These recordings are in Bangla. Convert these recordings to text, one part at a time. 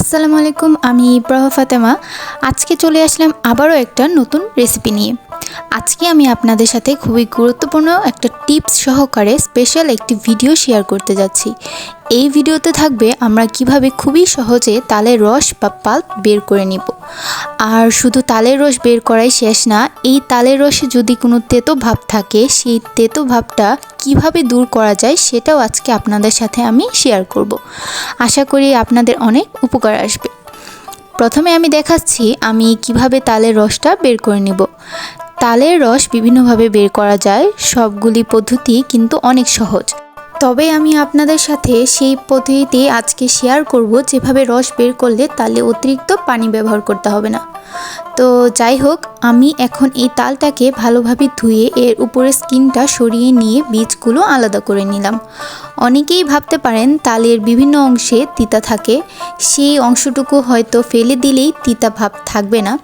আসসালামু আলাইকুম আমি প্রভা ফাতেমা। আজকে চলে আসলাম আবারও একটা নতুন রেসিপি নিয়ে। আজকে আমি আপনাদের সাথে খুবই গুরুত্বপূর্ণ একটা টিপস সহকারে স্পেশাল একটি ভিডিও শেয়ার করতে যাচ্ছি। এই ভিডিওতে থাকবে আমরা কীভাবে খুবই সহজে তালের রস বা পাল্প বের করে নিব। আর শুধু তালের রস বের করাই শেষ না, এই তালের রসে যদি কোনো তেতো ভাব থাকে, সেই তেতো ভাবটা কীভাবে দূর করা যায় সেটাও আজকে আপনাদের সাথে আমি শেয়ার করব। আশা করি আপনাদের অনেক উপকার আসবে। প্রথমে আমি দেখাচ্ছি আমি কীভাবে তালের রসটা বের করে নিব। তালের রস বিভিন্নভাবে বের করা যায়। সবগুলি পদ্ধতি কিন্তু অনেক সহজ। তবে আমি আপনাদের সাথে সেই পদ্ধতিতে আজকে শেয়ার করব, যেভাবে রস বের করলে তালে অতিরিক্ত পানি ব্যবহার করতে হবে না। তো যাই হোক, আমি এখন এই তালটাকে ভালোভাবে ধুয়ে এর উপরে স্কিনটা সরিয়ে নিয়ে বীজগুলো আলাদা করে নিলাম। অনেকেই ভাবতে পারেন তালের বিভিন্ন অংশে তিতা থাকে। সেই অংশটুকু হয়তো ফেলে দিলেই তিতা ভাব থাকবে না।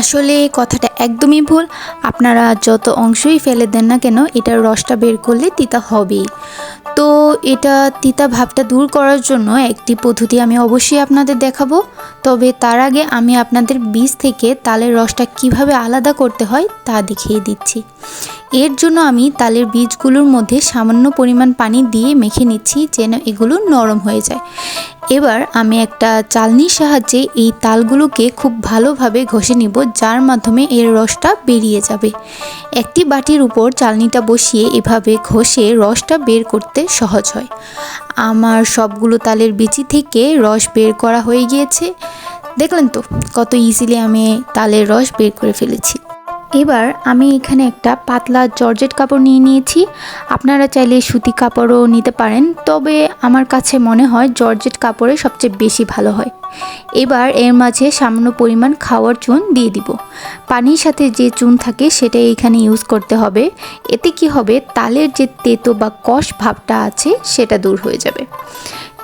আসলে কথাটা একদমই ভুল। আপনারা যত অংশই ফেলে দেন না কেন, এটার রসটা বের করলে তিতা হবেই। তো এটা তিতা ভাবটা দূর করার জন্য একটি পদ্ধতি আমি অবশ্যই আপনাদের দেখাবো। তবে তার আগে আমি আপনাদের বীজ থেকে তালের রসটা কীভাবে আলাদা করতে হয় তা দেখিয়ে দিচ্ছি। এর জন্য আমি তালের বীজগুলোর মধ্যে সামান্য পরিমাণ পানি দিয়ে মেখে নিচ্ছি যেন এগুলো নরম হয়ে যায়। এবার আমি একটা চালনির সাহায্যে এই তালগুলোকে খুব ভালোভাবে ঘষে নিব, যার মাধ্যমে এর রসটা বেরিয়ে যাবে। একটি বাটির উপর চালনিটা বসিয়ে এভাবে ঘষে রসটা বের করতে সহজ হয়। আমার সবগুলো তালের বিচি থেকে রস বের করা হয়ে গিয়েছে। দেখলেন তো, কত ইজিলি আমি তালের রস বের করে ফেলেছি। এবার আমি এখানে একটা পাতলা জর্জেট কাপড় নিয়ে নিয়েছি। আপনারা চাইলে সুতি কাপড়ও নিতে পারেন, তবে আমার কাছে মনে হয় জর্জেট কাপড়ে সবচেয়ে বেশি ভালো হয়। এবার এর মাঝে সামান্য পরিমাণ খাওয়ার চুন দিয়ে দিব। পানির সাথে যে চুন থাকে সেটাই এখানে ইউজ করতে হবে। এতে কি হবে? তালের যে তেতো বা কষ ভাবটা আছে সেটা দূর হয়ে যাবে।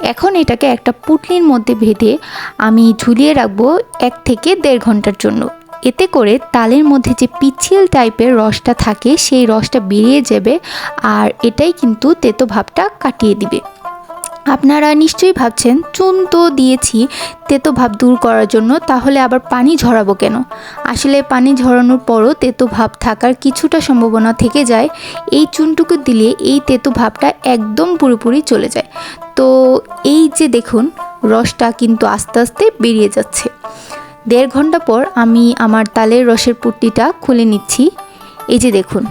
এখন এটাকে একটা পুটলির মধ্যে ভেদে আমি ঝুলিয়ে রাখব এক থেকে দেড় ঘণ্টার জন্য। এতে করে তালের মধ্যে যে পিচ্ছিল টাইপের রসটা থাকে, সেই রসটা বেরিয়ে যাবে আর এটাই কিন্তু তেতো ভাবটা কাটিয়ে দিবে। আপনারা নিশ্চয়ই ভাবছেন, চুন তো দিয়েছি তেতো ভাব দূর করার জন্য, তাহলে আবার পানি ঝরাবো কেন? আসলে পানি ঝরানোর পরও তেতো ভাব থাকার কিছুটা সম্ভাবনা থেকে যায়। এই চুনটুকু দিলে এই তেতো ভাবটা একদম পুরোপুরি চলে যায়। তো এই যে দেখুন, রসটা কিন্তু আস্তে আস্তে বেরিয়ে যাচ্ছে। দেড় ঘণ্টা পর আমি আমার তালের রসের পুট্টিটা খুলে নিচ্ছি। এই যে দেখুন,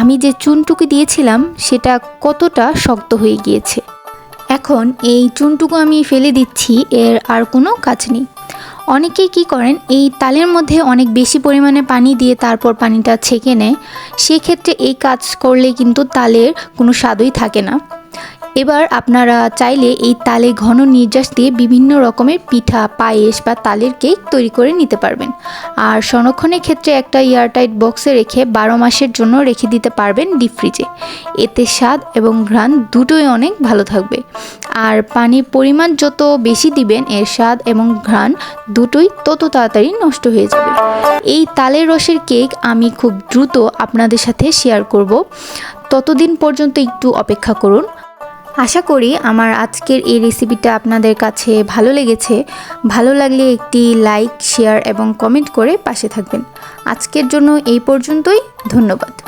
আমি যে চুনটুকু দিয়েছিলাম, সেটা কতটা শক্ত হয়ে গিয়েছে। এখন এই চুনটুকু আমি ফেলে দিচ্ছি, এর আর কোনো কাজ নেই। অনেকেই কি করেন, এই তালের মধ্যে অনেক বেশি পরিমাণে পানি দিয়ে তারপর পানিটা ছেঁকে নেয়। সেক্ষেত্রে এই কাজ করলে কিন্তু তালের কোনো স্বাদই থাকে না। এবার আপনারা চাইলে এই তালে ঘন নির্যাস দিয়ে বিভিন্ন রকমের পিঠা, পায়েস বা তালের কেক তৈরি করে নিতে পারবেন। আর সংরক্ষণের ক্ষেত্রে একটা এয়ারটাইট বক্সে রেখে বারো মাসের জন্য রেখে দিতে পারবেন ডিপ ফ্রিজে। এতে স্বাদ এবং ঘ্রাণ দুটোই অনেক ভালো থাকবে। আর পানির পরিমাণ যত বেশি দিবেন, এর স্বাদ এবং ঘ্রাণ দুটোই তত তাড়াতাড়ি নষ্ট হয়ে যাবে। এই তালের রসের কেক আমি খুব দ্রুত আপনাদের সাথে শেয়ার করব। ততদিন পর্যন্ত একটু অপেক্ষা করুন। আশা করি আমার আজকের এই রেসিপিটা আপনাদের কাছে ভালো লেগেছে। ভালো লাগলে একটি লাইক শেয়ার এবং কমেন্ট করে পাশে থাকবেন। আজকের জন্য এই পর্যন্তই। ধন্যবাদ।